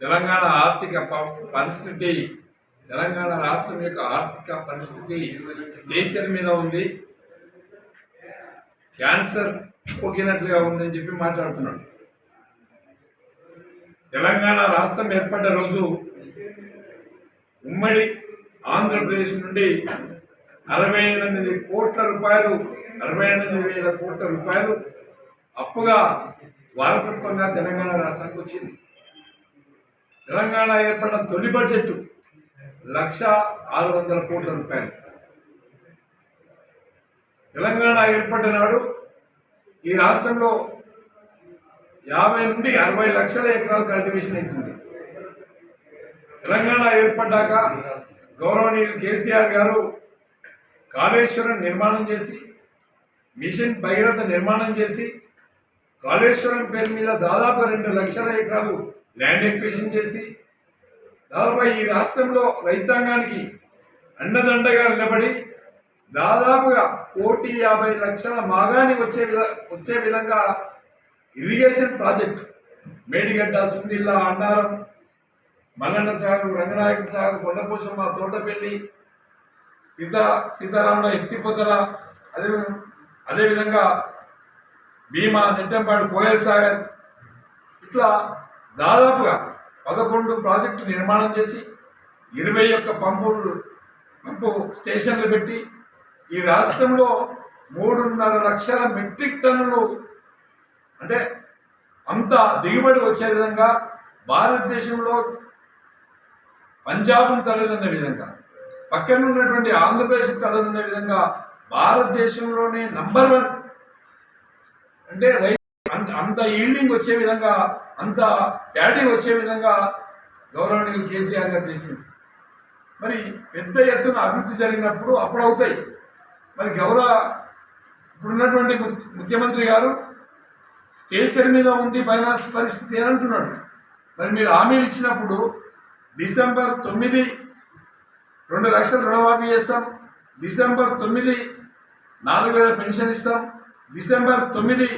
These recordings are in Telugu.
తెలంగాణ ఆర్థిక పరిస్థితి తెలంగాణ రాష్ట్రం యొక్క ఆర్థిక పరిస్థితి స్టేచర్ మీద ఉంది. క్యాన్సర్ పొక్కినట్లుగా ఉందని చెప్పి మాట్లాడుతున్నాడు. తెలంగాణ రాష్ట్రం ఏర్పడ్డ రోజు ఉమ్మడి ఆంధ్రప్రదేశ్ నుండి అరవై ఎనిమిది కోట్ల రూపాయలు అరవై ఎనిమిది వేల కోట్ల రూపాయలు అప్పుగా వారసత్వంగా తెలంగాణ రాష్ట్రానికి వచ్చింది. తెలంగాణ ఏర్పడిన తొలి బడ్జెట్ లక్ష ఆరు వందల కోట్ల రూపాయలు. తెలంగాణ ఏర్పడ్డ నాడు ఈ రాష్ట్రంలో యాభై నుండి అరవై లక్షల ఎకరాలు కల్టివేషన్ అవుతుంది తెలంగాణ ఏర్పడ్డాక గౌరవనీయులు కేసీఆర్ గారు కాళేశ్వరం నిర్మాణం చేసి మిషన్ భగీరథ నిర్మాణం చేసి కాళేశ్వరం పేరు మీద దాదాపు రెండు లక్షల ఎకరాలు ల్యాండ్ ఎక్వేషన్ చేసి దాదాపు ఈ రాష్ట్రంలో రైతాంగానికి అండదండగా నిలబడి దాదాపుగా కోటి యాభై లక్షల మాగాని వచ్చే వచ్చే విధంగా ఇరిగేషన్ ప్రాజెక్ట్ మేడిగడ్డ సుందిల్లా అన్నారం మల్లన్న సాగు రంగనాయక సాగు కొండపోషమ్మ తోటపల్లి సీతా సీతారాముల ఎత్తిపోతల అదే అదేవిధంగా భీమా నెట్టంపాడు కోయల్ సాగర్ ఇట్లా దాదాపుగా పదకొండు ప్రాజెక్టు నిర్మాణం చేసి ఇరవై ఒక్క పంపులు పంపు స్టేషన్లు పెట్టి ఈ రాష్ట్రంలో మూడున్నర లక్షల మెట్రిక్ టన్నులు అంటే అంత దిగుబడి వచ్చే విధంగా భారతదేశంలో పంజాబ్ను తలదన్న విధంగా పక్కన ఉన్నటువంటి ఆంధ్రప్రదేశ్ తలదన్న విధంగా భారతదేశంలోనే నంబర్ వన్ అంటే రై అంత- ఈల్డింగ్ వచ్చే విధంగా అంత ప్యాడీ వచ్చే విధంగా గౌరవనీయులు కేసీఆర్ గారు చేసింది. మరి పెద్ద ఎత్తున అభివృద్ధి జరిగినప్పుడు అప్పుడు అవుతాయి మరి గౌరవ ఇప్పుడున్నటువంటి ము- ముఖ్యమంత్రి గారు స్టేచర్ మీద ఉంది ఫైనాన్స్ పరిస్థితి అని అంటున్నాడు మరి మీరు హామీలు ఇచ్చినప్పుడు డిసెంబర్ తొమ్మిది రెండు లక్షలు రుణమాఫీ చేస్తాం డిసెంబర్ తొమ్మిది నాలుగు వేల పెన్షన్ ఇస్తాం డిసెంబర్ తొమ్మిది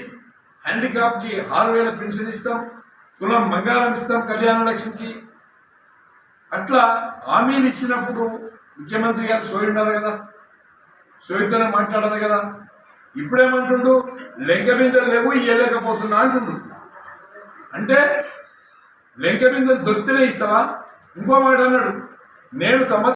హ్యాండిక్యాప్కి ఆరు వేల పెన్షన్ ఇస్తాం తులం బంగారం ఇస్తాం కళ్యాణ లక్ష్మికి. అట్లా హామీలు ఇచ్చినప్పుడు ముఖ్యమంత్రి గారు సోయి ఉండాలి కదా సోయితోనే మాట్లాడాలి కదా. ఇప్పుడేమంటుండు లెంక బిందెలు లేవు ఇయ్యలేకపోతున్నా అంటుండు. అంటే లెంక బిందెలు దొరికితేనే ఇస్తావా? ఇంకో మాట అన్నాడు నేను సంవత్సరం